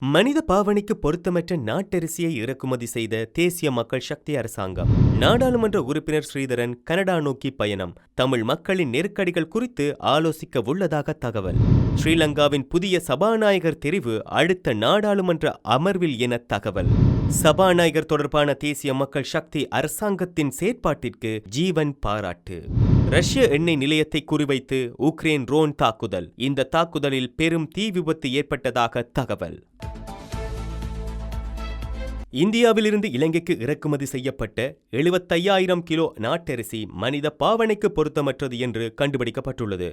மனித பாவனைக்கு பொருத்தமற்ற நாட்டரிசியை இறக்குமதி செய்த தேசிய மக்கள் சக்தி அரசாங்கம். நாடாளுமன்ற உறுப்பினர் ஸ்ரீதரன் கனடா நோக்கி பயணம். தமிழ் மக்களின் நெருக்கடிகள் குறித்து ஆலோசிக்க உள்ளதாக தகவல். ஸ்ரீலங்காவின் புதிய சபாநாயகர் தெரிவு அடுத்த நாடாளுமன்ற அமர்வில் என தகவல். சபாநாயகர் தொடர்பான தேசிய மக்கள் சக்தி அரசாங்கத்தின் செயற்பாட்டிற்கு ஜீவன் பாராட்டு. ரஷ்ய எண்ணெய் நிலையத்தை குறிவைத்து உக்ரைன் ரோன் தாக்குதல். இந்த தாக்குதலில் பெரும் தீ விபத்து ஏற்பட்டதாக தகவல். இந்தியாவிலிருந்து இலங்கைக்கு இறக்குமதி செய்யப்பட்ட எழுபத்தையாயிரம் கிலோ நாட்டரிசி மனித பாவனைக்கு பொருத்தமற்றது என்று கண்டுபிடிக்கப்பட்டுள்ளது.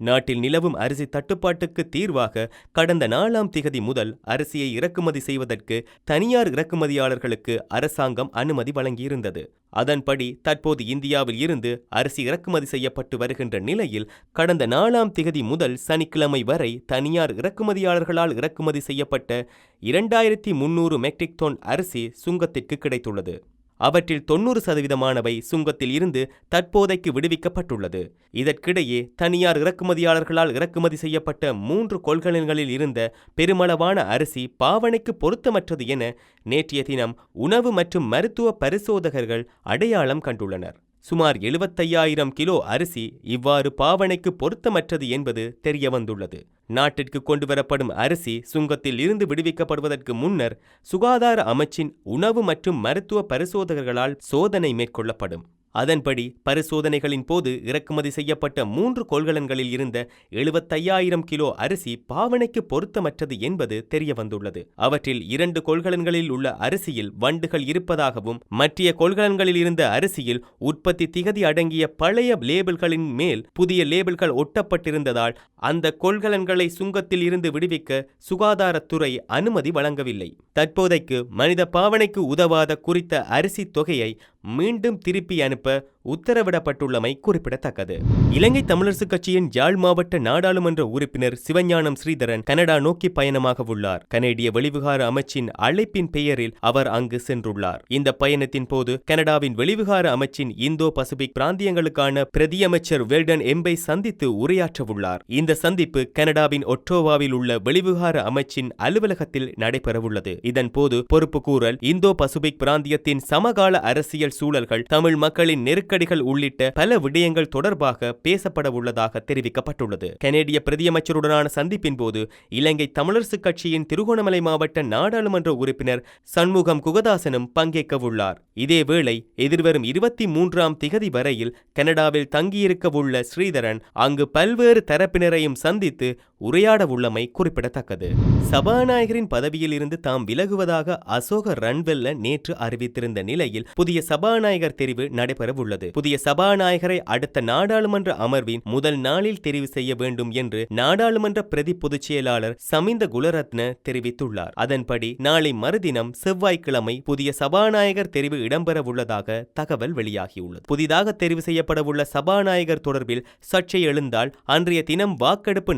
நாட்டில் நிலவும் அரிசி தட்டுப்பாட்டுக்கு தீர்வாக கடந்த நாலாம் திகதி முதல் அரிசியை இறக்குமதி செய்வதற்கு தனியார் இறக்குமதியாளர்களுக்கு அரசாங்கம் அனுமதி வழங்கியிருந்தது. அதன்படி தற்போது இந்தியாவில் இருந்து அரிசி இறக்குமதி செய்யப்பட்டு வருகின்ற நிலையில் கடந்த நாலாம் திகதி முதல் சனிக்கிழமை வரை தனியார் இறக்குமதியாளர்களால் இறக்குமதி செய்யப்பட்ட இரண்டாயிரத்தி முன்னூறு மெட்ரிக் டன் அரிசி சுங்கத்திற்கு கிடைத்துள்ளது. அவற்றில் தொன்னூறு சதவீதமானவை சுங்கத்தில் இருந்து தற்போதைக்கு விடுவிக்கப்பட்டுள்ளது. இதற்கிடையே தனியார் இறக்குமதியாளர்களால் இறக்குமதி செய்யப்பட்ட மூன்று கொள்கலன்களில் இருந்த பெருமளவான அரிசி பாவனைக்கு பொருத்தமற்றது என நேற்றைய தினம் உணவு மற்றும் மருத்துவ பரிசோதகர்கள் அடையாளம் கண்டுள்ளனர். சுமார் எழுபத்தையாயிரம் கிலோ அரிசி இவ்வாறு பாவனைக்கு பொருத்தமற்றது என்பது தெரியவந்துள்ளது. நாட்டிற்கு கொண்டுவரப்படும் அரிசி சுங்கத்தில் இருந்து விடுவிக்கப்படுவதற்கு முன்னர் சுகாதார அமைச்சின் உணவு மற்றும் மருத்துவ பரிசோதகர்களால் சோதனை மேற்கொள்ளப்படும். அதன்படி பரிசோதனைகளின் போது இறக்குமதி செய்யப்பட்ட மூன்று கொள்கலன்களில் இருந்த எழுபத்தையாயிரம் கிலோ அரிசி பாவனைக்கு பொருத்தமற்றது என்பது தெரியவந்துள்ளது. அவற்றில் இரண்டு கொள்கலன்களில் உள்ள அரிசியில் வண்டுகள் இருப்பதாகவும் மற்றிய கொள்கலன்களில் இருந்த அரிசியில் உற்பத்தி திகதி அடங்கிய பழைய லேபிள்களின் மேல் புதிய லேபிள்கள் ஒட்டப்பட்டிருந்ததால் அந்த கொள்கலன்களை சுங்கத்தில் இருந்து விடுவிக்க சுகாதாரத்துறை அனுமதி வழங்கவில்லை. தற்போதைக்கு மனித பாவனைக்கு உதவாத குறித்த அரிசி தொகையை மீண்டும் திருப்பி அனுப்ப உத்தரவிடப்பட்டுள்ளமை குறிப்பிடத்தக்கது. இலங்கை தமிழரசுக் கட்சியின் யாழ் மாவட்ட நாடாளுமன்ற உறுப்பினர் சிவஞானம் ஸ்ரீதரன் கனடா நோக்கி பயணமாக உள்ளார். கனேடிய வெளிவிகார அமைச்சின் அழைப்பின் பெயரில் அவர் அங்கு சென்றுள்ளார். இந்த பயணத்தின் போது கனடாவின் வெளிவிகார அமைச்சின் இந்தோ பசிபிக் பிராந்தியங்களுக்கான பிரதியமைச்சர் வெல்டன் எம்பை சந்தித்து உரையாற்றவுள்ளார். இந்த சந்திப்பு கனடாவின் ஒட்டோவாவில் உள்ள வெளிவிகார அமைச்சின் அலுவலகத்தில் நடைபெறவுள்ளது. இதன் போது பொறுப்பு கூறல் இந்தோ பசிபிக் பிராந்தியத்தின் சமகால அரசியல் சூழல்கள் தமிழ் மக்களின் நெருக்கடிகள் உள்ளிட்ட பல விடயங்கள் தொடர்பாக பேசப்பட உள்ளதாக தெரிவிக்கப்பட்டுள்ளது. கனேடிய பிரதியமைச்சருடனான சந்திப்பின் போது இலங்கை தமிழரசுக் கட்சியின் திருகோணமலை மாவட்ட நாடாளுமன்ற உறுப்பினர் சண்முகம் குகதாசனும் பங்கேற்கவுள்ளார் இதேவேளை எதிர்வரும் இருபத்தி மூன்றாம் திகதி வரையில் கனடாவில் தங்கியிருக்கவுள்ள ஸ்ரீதரன் அங்கு பல்வேறு தரப்பினரையும் சந்தித்து உரையாட உள்ளமை குறிப்பிடத்தக்கது. சபாநாயகரின் பதவியில் இருந்து தாம் விலகுவதாக அசோக ரன்வெல்ல நேற்று அறிவித்திருந்த நிலையில் புதிய சபாநாயகர் தெரிவு நடைபெறவுள்ளது புதிய சபாநாயகரை அடுத்த நாடாளுமன்ற அமர்வின் முதல் நாளில் தெரிவு செய்ய வேண்டும் என்று நாடாளுமன்ற பிரதி பொதுச் செயலாளர் சமிந்த குலரத்ன தெரிவித்துள்ளார். அதன்படி நாளை மறுதினம் செவ்வாய்க்கிழமை புதிய சபாநாயகர் தெரிவு இடம்பெறவுள்ளதாக தகவல் வெளியாகியுள்ளது. புதிதாக தெரிவு செய்யப்படவுள்ள சபாநாயகர் தொடர்பில் சர்ச்சை எழுந்தால் அன்றைய தினம் வாக்கெடுப்பு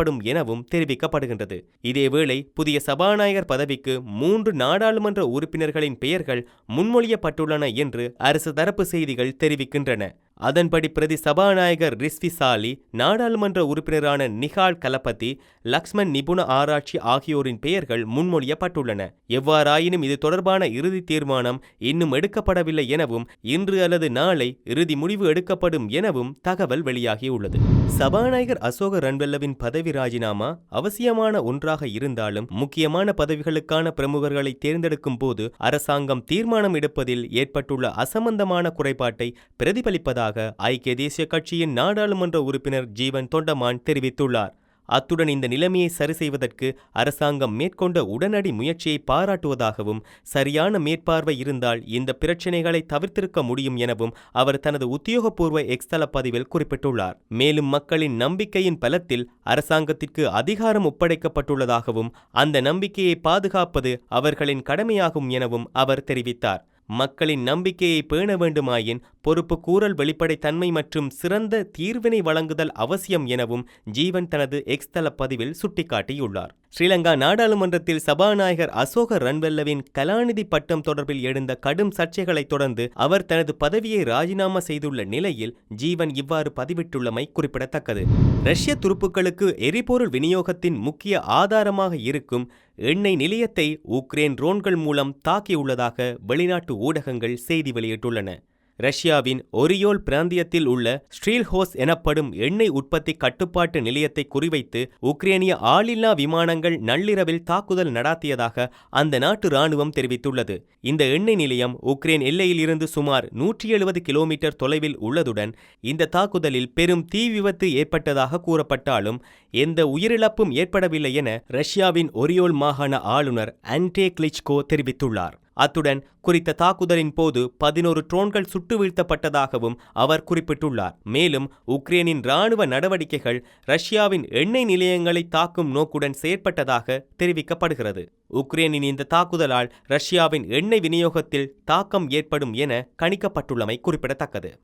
நடாத்தப்படும் எனவும் தெரிவிக்கப்படுகின்றது. இதேவேளை புதிய சபாநாயகர் பதவிக்கு மூன்று நாடாளுமன்ற உறுப்பினர்களின் பெயர்கள் முன்மொழியப்பட்டுள்ளன என்று அரசு தரப்பு செய்திகள் தெரிவிக்கின்றன. அதன்படி பிரதி சபாநாயகர் ரிஸ்வி சாலி நாடாளுமன்ற உறுப்பினரான நிகால் கலபதி லக்ஷ்மண் நிபுண ஆராய்ச்சி ஆகியோரின் பெயர்கள் முன்மொழியப்பட்டுள்ளன. எவ்வாறாயினும் இது தொடர்பான இறுதி தீர்மானம் இன்னும் எடுக்கப்படவில்லை எனவும் இன்று அல்லது நாளை இறுதி முடிவு எடுக்கப்படும் எனவும் தகவல் வெளியாகியுள்ளது. சபாநாயகர் அசோக ரன்வெல்லவின் பதவி ராஜினாமா அவசியமான ஒன்றாக இருந்தாலும் முக்கியமான பதவிகளுக்கான பிரமுகர்களை தேர்ந்தெடுக்கும் போது அரசாங்கம் தீர்மானம் எடுப்பதில் ஏற்பட்டுள்ள அசம்பந்தமான குறைபாட்டை பிரதிபலிப்பதாக ஐக்கிய தேசிய கட்சியின் நாடாளுமன்ற உறுப்பினர் ஜீவன் தொண்டமான் தெரிவித்துள்ளார். அத்துடன் இந்த நிலைமையை சரி செய்வதற்கு அரசாங்கம் மேற்கொண்ட உடனடி முயற்சியை பாராட்டுவதாகவும் சரியான மேற்பார்வை இருந்தால் இந்த பிரச்சினைகளை தவிர்த்திருக்க முடியும் எனவும் அவர் தனது உத்தியோகபூர்வ எக்ஸ்தல பதிவில் குறிப்பிட்டுள்ளார். மேலும் மக்களின் நம்பிக்கையின் பலத்தில் அரசாங்கத்திற்கு அதிகாரம் ஒப்படைக்கப்பட்டுள்ளதாகவும் அந்த நம்பிக்கையை பாதுகாப்பது அவர்களின் கடமையாகும் எனவும் அவர் தெரிவித்தார். மக்களின் நம்பிக்கையை பேண வேண்டுமாயின் பொறுப்பு கூறல் வெளிப்படைத்தன்மை மற்றும் சிறந்த தீர்வினை வழங்குதல் அவசியம் எனவும் ஜீவன் தனது எக்ஸ் தள பதிவில் சுட்டிக்காட்டியுள்ளார். ஸ்ரீலங்கா நாடாளுமன்றத்தில் சபாநாயகர் அசோக ரன்வெல்லவின் கலாநிதி பட்டம் தொடர்பில் எழுந்த கடும் சர்ச்சைகளைத் தொடர்ந்து அவர் தனது பதவியை ராஜினாமா செய்துள்ள நிலையில் ஜீவன் இவ்வாறு பதிவிட்டுள்ளமை குறிப்பிடத்தக்கது. ரஷ்ய துருப்புக்களுக்கு எரிபொருள் விநியோகத்தின் முக்கிய ஆதாரமாக இருக்கும் எண்ணெய் நிலையத்தை உக்ரைன் ட்ரோன்கள் மூலம் தாக்கியுள்ளதாக வெளிநாட்டு ஊடகங்கள் செய்தி வெளியிட்டுள்ளன. ரஷ்யாவின் ஒரியோல் பிராந்தியத்தில் உள்ள ஸ்ட்ரீல்ஹோஸ் எனப்படும் எண்ணெய் உற்பத்தி கட்டுப்பாட்டு நிலையத்தை குறிவைத்து உக்ரேனிய ஆளில்லா விமானங்கள் நள்ளிரவில் தாக்குதல் நடாத்தியதாக அந்த நாட்டு ராணுவம் தெரிவித்துள்ளது. இந்த எண்ணெய் நிலையம் உக்ரைன் எல்லையில் இருந்து சுமார் நூற்றி எழுபது கிலோமீட்டர் தொலைவில் உள்ளதுடன் இந்த தாக்குதலில் பெரும் தீ விபத்து ஏற்பட்டதாக கூறப்பட்டாலும் எந்த உயிரிழப்பும் ஏற்படவில்லை என ரஷ்யாவின் ஒரியோல் மாகாண ஆளுநர் அன்டே கிளிச்கோ தெரிவித்துள்ளார். அத்துடன் குறித்த தாக்குதலின் போது பதினோரு ட்ரோன்கள் சுட்டு வீழ்த்தப்பட்டதாகவும் அவர் குறிப்பிட்டுள்ளார். மேலும் உக்ரைனின் ராணுவ நடவடிக்கைகள் ரஷ்யாவின் எண்ணெய் நிலையங்களை தாக்கும் நோக்குடன் செயற்பட்டதாக தெரிவிக்கப்படுகிறது. உக்ரைனின் இந்த தாக்குதலால் ரஷ்யாவின் எண்ணெய் விநியோகத்தில் தாக்கம் ஏற்படும் என கணிக்கப்பட்டுள்ளமை குறிப்பிடத்தக்கது.